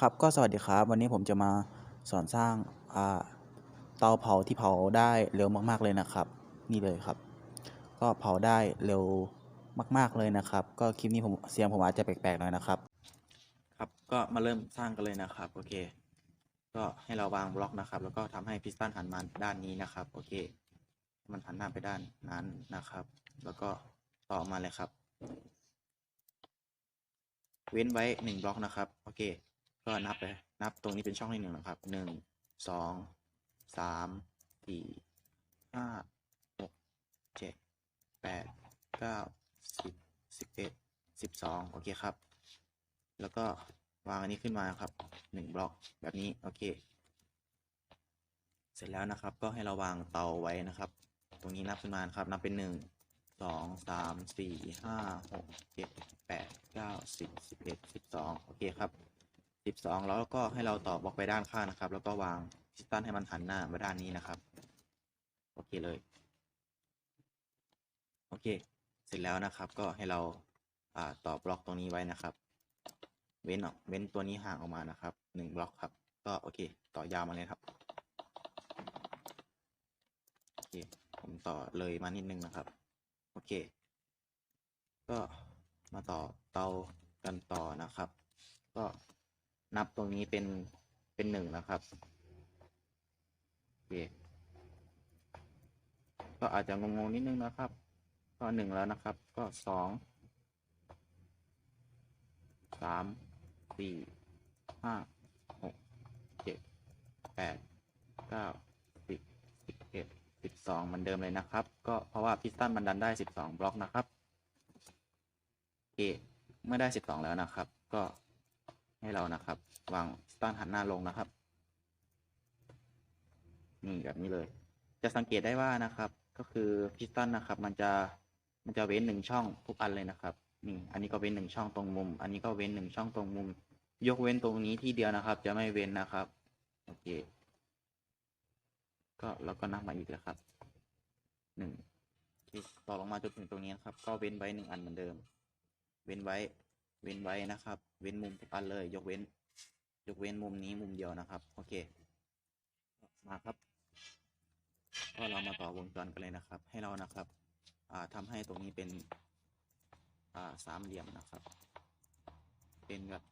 ครับก็สวัสดีครับวันนี้ผมจะมาสอนสร้างเตาเผาที่เผาได้เร็วมากๆเลยนะครับ นี่เลยครับ ก็เผาได้เร็วมาก ๆเลยนะครับ ก็คลิปนี้ผมเสียงผมอาจจะแปลกๆหน่อยนะครับ ครับก็มาเริ่มสร้างกันเลยนะครับโอเค ก็ให้เราวางบล็อกนะครับ แล้วก็ทำให้พิสตันหันมาด้านนี้นะครับโอเค มันหันหน้าไปด้านนั้นนะครับ แล้วก็ต่อมาเลยครับ เว้นไว้หนึ่งบล็อกนะครับโอเค ก็นับไป นับตรงนี้เป็นช่องที่หนึ่งนะครับหนึ่งสองสามสี่ห้าหกเจ็ดแปดเก้าสิบสิบเอ็ดสิบสองโอเคครับ แล้วก็วางอันนี้ขึ้นมาครับหนึ่งบล็อกแบบนี้โอเค เสร็จแล้วนะครับ ก็ให้เราวางเตาไว้นะครับ ตรงนี้นับขึ้นมานครับ นับเป็นหนึ่งสองสามสี่ห้าหกเจ็ดแปดเก้าสิบสิบเอ็ดสิบสองโอเคครับ สิบสองแล้วก็ให้เราต่อบล็อกไปด้านข้างนะครับ แล้วก็วางพิสตันให้มันหันหน้ามาด้านนี้นะครับ โอเคเลย โอเค เสร็จแล้วนะครับ ก็ให้เราอ่าต่อบล็อกตรงนี้ไว้นะครับ เว้นออกเว้นตัวนี้ห่างออกมานะครับหนึ่งบล็อกครับ ก็โอเค ต่อยาวมาเลยครับ โอเค ผมต่อเลยมานิดนึงนะครับ โอเค ก็มาต่อเตากันต่อนะครับ ก็ นับตรงนี้เป็นเป็นหนึ่งนะครับโอเคก็อาจจะงงๆนิดนึงนะครับ ก็หนึ่งแล้วนะครับ ก็สองสามสี่ห้าหกเจ็ดแปดเก้าสิบสิบเอ็ดสิบสองเหมือนเดิมเลยนะครับ ก็เพราะว่าพิสตันมันดันได้สิบสองบล็อกนะครับโอเคเมื่อได้สิบสองแล้วนะครับ ก็ ให้เรานะครับ วางพิสตันหันหน้าลงนะครับ นี่แบบนี้เลย จะสังเกตได้ว่านะครับ ก็คือพิสตันนะครับ มันจะมันจะเว้นหนึ่งช่องทุกอันเลยนะครับนี่อันนี้ก็เว้นหนึ่งช่องตรงมุม อันนี้ก็เว้นหนึ่งช่องตรงมุม ยกเว้นตรงนี้ที่เดียวนะครับ จะไม่เว้นนะครับโอเค ก็เราก็นับมาอีกแล้วครับหนึ่งต่อลงมาจนถึงตรงนี้นะครับ ก็เว้นไว้หนึ่งอันเหมือนเดิม เว้นไว้ เว้นไว้นะครับ เว้นมุมทุกอันเลย ยกเว้น ยกเว้นมุมนี้มุมเดียวนะครับ โอเค มาครับ ก็เรามาต่อวงจรกันเลยนะครับ ให้เรานะครับอ่าทำให้ตรงนี้เป็นอ่าสามเหลี่ยมนะครับ เป็นแบบ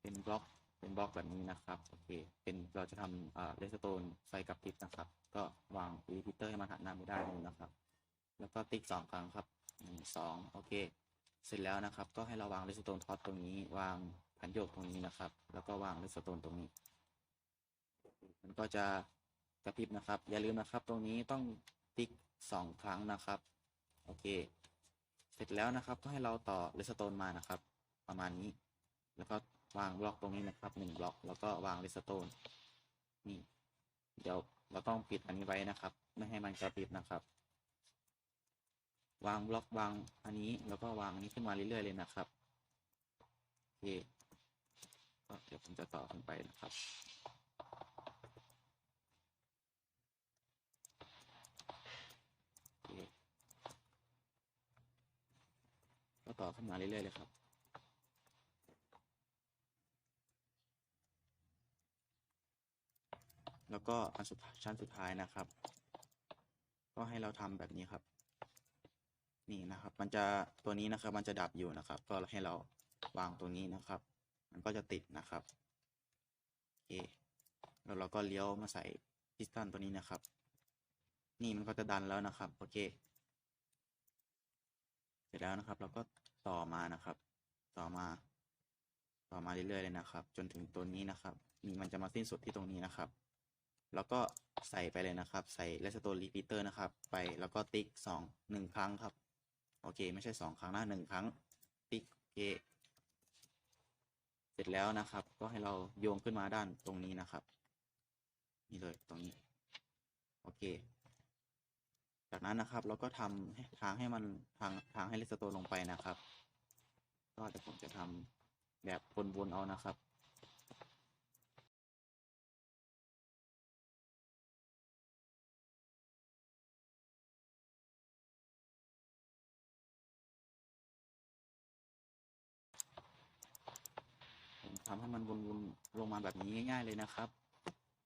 เป็นบล็อกเป็นบล็อกแบบนี้นะครับโอเคเป็นเราจะทำอ่าเลสโตนไฟกับพริบนะครับ ก็วางรีพิเตอร์ให้มันหันหน้าไปด้านนู้นนะครับ แล้วก็ติ๊กสองครั้งครับหนึ่งสองโอเค เสร็จแล้วนะครับ ก็ให้เราวางเลสโตนท็อตตรงนี้ วางพันโยกตรงนี้นะครับ แล้วก็วางเลสโตนตรงนี้ มันก็จะกระพริบนะครับ อย่าลืมนะครับ ตรงนี้ต้องติ๊กสองครั้งนะครับ โอเค เสร็จแล้วนะครับ ก็ให้เราต่อเลสโตนมานะครับ ประมาณนี้ แล้วก็วางบล็อกตรงนี้นะครับหนึ่งบล็อก แล้วก็วางเลสโตนนี่ เดี๋ยวเราต้องปิดอันนี้ไว้นะครับ ไม่ให้มันกระพริบนะครับ วางบล็อกวางอันนี้แล้วก็วางอันนี้ขึ้นมาเรื่อยๆเลยนะครับโอเคก็เดี๋ยวผมจะต่อขึ้นไปนะครับก็ต่อขึ้นมาเรื่อยๆเลยครับแล้วก็อันสุดชั้นสุดท้ายนะครับ ก็ให้เราทำแบบนี้ครับ นี่นะครับ มันจะตัวนี้นะครับ มันจะดับอยู่นะครับ ก็ให้เราวางตัวนี้นะครับ มันก็จะติดนะครับโอเคแล้วเราก็เลี้ยวมาใส่พิสตันตัวนี้นะครับ นี่มันก็จะดันแล้วนะครับโอเคเสร็จแล้วนะครับ เราก็ต่อมานะครับ ต่อมา ต่อมาเรื่อยๆเลยนะครับ จนถึงตัวนี้นะครับนี่มันจะมาสิ้นสุดที่ตรงนี้นะครับ แล้วก็ใส่ไปเลยนะครับ ใส่เลสโตนรีพิเตอร์นะครับ ไปแล้วก็ติ๊กสองหนึ่งครั้งครับ โอเค ไม่ใช่สองครั้งนะหนึ่งครั้ง ติ๊กเคเสร็จแล้วนะครับ ก็ให้เราโยงขึ้นมาด้านตรงนี้นะครับ นี่เลยตรงนี้ โอเค จากนั้นนะครับเราก็ทำทางให้มันทางทางให้เลสโตลงไปนะครับ ก็เดี๋ยวผมจะทำแบบวนๆเอานะครับ ลงมาแบบนี้ง่าย ๆเลยนะครับ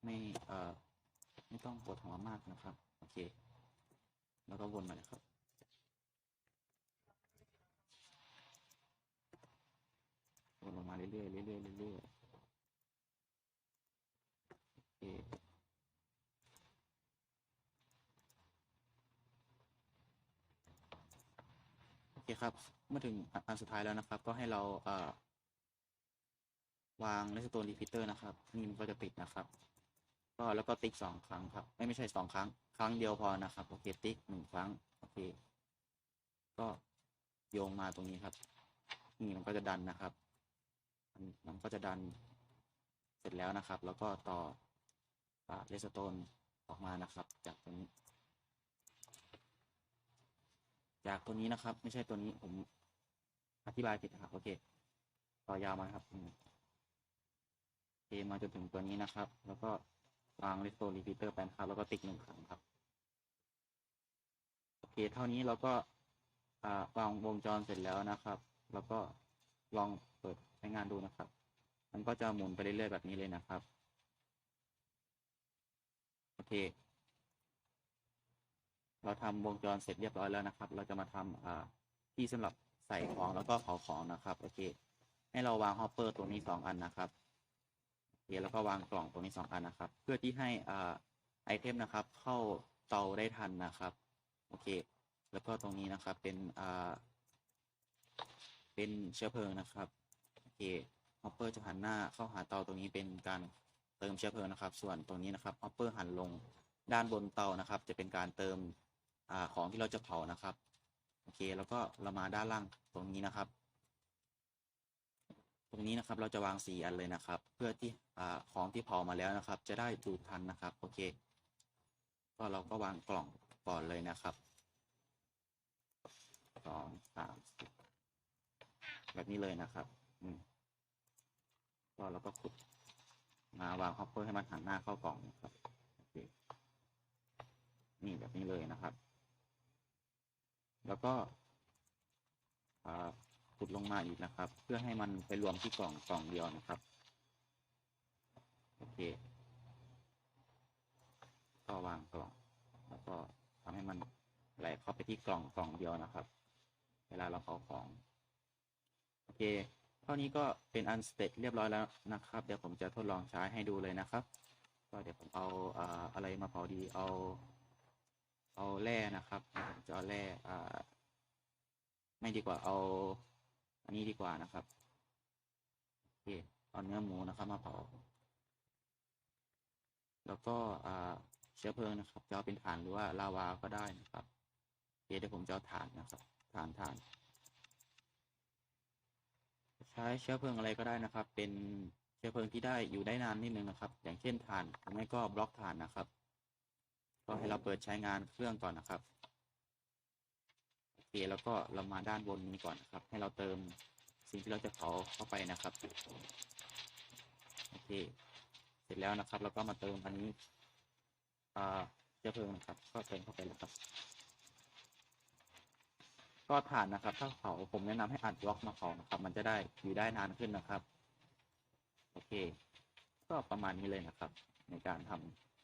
ไม่เอ่อไม่ต้องปวดหัวมากนะครับ โอเค แล้วก็วนมาเลยครับวนลงมาเรื่อยๆเรื่อยๆเรื่อยๆโอเคโอเคครับ เมื่อถึงอันสุดท้ายแล้วนะครับ ก็ให้เราเอ่อ วางเลสโตนรีพิเตอร์นะครับ นี่มันก็จะติดนะครับ ก็แล้วก็ติ๊กสองครั้งครับ ไม่ไม่ใช่สองครั้ง ครั้งเดียวพอนะครับ โอเค ติ๊กหนึ่งครั้ง โอเค ก็โยงมาตรงนี้ครับ นี่มันก็จะดันนะครับ มันก็จะดัน เสร็จแล้วนะครับ แล้วก็ต่อเลสโตนออกมานะครับ จากตรงนี้ จากตัวนี้นะครับ ไม่ใช่ตัวนี้ผมอธิบายผิดนะครับ โอเค ต่อยาวมาครับ เคมาจนถึงตัวนี้นะครับ แล้วก็วางเลสโตรีพิเตอร์ไปนครับ แล้วก็ติ๊กหนึ่งครั้งครับ โอเค เท่านี้เราก็วางวงจรเสร็จแล้วนะครับ แล้วก็ลองเปิดใช้งานดูนะครับ มันก็จะหมุนไปเรื่อยๆแบบนี้เลยนะครับ โอเค เราทำวงจรเสร็จเรียบร้อยแล้วนะครับ เราจะมาทำอ่าที่สำหรับใส่ของแล้วก็เผาของนะครับ โอเค ให้เราวางฮอปเปอร์ตรงนี้สองอันนะครับ เคแล้วก็วางกล่องตรงนี้สองอันนะครับ เพื่อที่ให้อ่าไอเทมนะครับ เข้าเตาได้ทันนะครับโอเค แล้วก็ตรงนี้นะครับเป็นอ่าเป็นเชื้อเพลิงนะครับโอเคฮอปเปอร์จะหันหน้าเข้าหาเตาตรงนี้เป็นการเติมเชื้อเพลิงนะครับ ส่วนตรงนี้นะครับฮอปเปอร์หันลงด้านบนเตานะครับ จะเป็นการเติมอของที่เราจะเผานะครับโอเค แล้วก็เรามาด้านล่างตรงนี้นะครับ รงนี้นะครับ เราจะวางสีอันเลยนะครับ เพื่อที่อของที่เผามาแล้วนะครับ จะได้ดูทันนะครับ โอเค ก็เราก็วางกล่องก่อนเลยนะครับสองสามแบบนี้เลยนะครับ อืมก็เราก็ขุดมาวางฮอปเปอร์ให้มันหันหน้าเข้ากล่องนะครับโอเคนี่แบบนี้เลยนะครับ แล้วก็อ่า ขุดลงมาอีกนะครับ เพื่อให้มันไปรวมที่กล่องกล่องเดียวนะครับ โอเค ก็วางกล่อง แล้วก็ทำให้มันไหลเข้าไปที่กล่องกล่องเดียวนะครับ เวลาเราเผาของ โอเคเท่านี้ก็เป็นอันสเต็จเรียบร้อยแล้วนะครับ เดี๋ยวผมจะทดลองใช้ให้ดูเลยนะครับ ก็เดี๋ยวผมเอาอ่าอะไรมาเผาดี เอา เอาแร่นะครับ ผมจะเอาแร่ไม่ดีกว่าเอา อันนี้ดีกว่านะครับโอเคเอาเนื้อหมูนะครับมาเผาแล้วก็เชื้อเพลิงนะครับจะเอาเป็นถ่านหรือว่าลาวาก็ได้นะครับโอเดี๋ยวผมจะเอาถ่านนะครับถ่านถ่าน ใช้เชื้อเพลิงอะไรก็ได้นะครับ เป็นเชื้อเพลิงที่ได้อยู่ได้นานนิดนึงนะครับ อย่างเช่นถ่านหรือไม่ก็บล็อกถ่านนะครับ ก็ให้เราเปิดใช้งานเครื่องก่อนนะครับ เคแล้วก็เรามาด้านบนนี้ก่อนนะครับ ให้เราเติมสิ่งที่เราจะเผาเข้าไปนะครับโอเค เสร็จแล้วนะครับ แล้วก็มาเติมอันนี้อ่าเชื้อเพลิงนะครับ ก็เติมเข้าไปเลยครับ ก็ถ่านนะครับ ถ้าเผาผมแนะนำให้อัดบล็อกมาเผานะครับ มันจะได้อยู่ได้นานขึ้นนะครับ โอเค ก็ประมาณนี้เลยนะครับ ในการท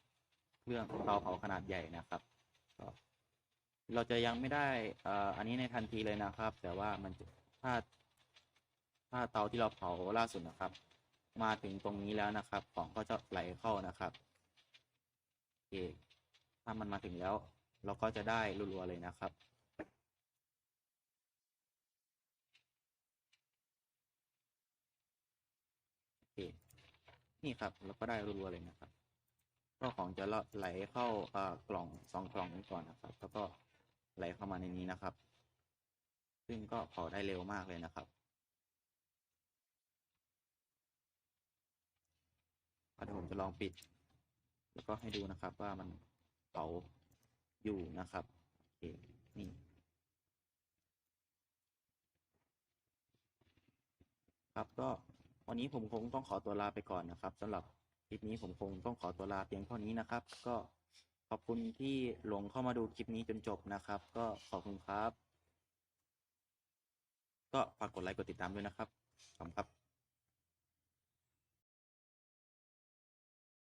ำเครื่องเตาเผาขนาดใหญ่นะครับก็ เราจะยังไม่ได้ออันนี้ในทันทีเลยนะครับ แต่ว่ามันถ้าถ้าเตาที่เราเผาล่าสุดนะครับ มาถึงตรงนี้แล้วนะครับ ของก็จะไหลเข้านะครับโอเคถ้ามันมาถึงแล้ว เราก็จะได้รัวๆเลยนะครับโอเคนี่ครับเราก็ได้รัวๆเลยนะครับก็ของจะไหลเข้าอ่ากล่องสองกล่องนี้ก่อนนะครับ แล้วก็ ไหลเข้ามาในนี้นะครับ ซึ่งก็เผาได้เร็วมากเลยนะครับเดี๋ยวผมจะลองปิด แล้วก็ให้ดูนะครับว่ามันเผาอยู่นะครับโอเคนี่ครับก็วันนี้ผมคงต้องขอตัวลาไปก่อนนะครับสำหรับคลิปนี้ผมคงต้องขอตัวลาเพียงเท่านี้นะครับ ก็ ขอบคุณที่หลงเข้ามาดูคลิปนี้จนจบนะครับ ก็ขอบคุณครับ ก็ฝากกดไลค์กดติดตามด้วยนะครับขอบคุณครับ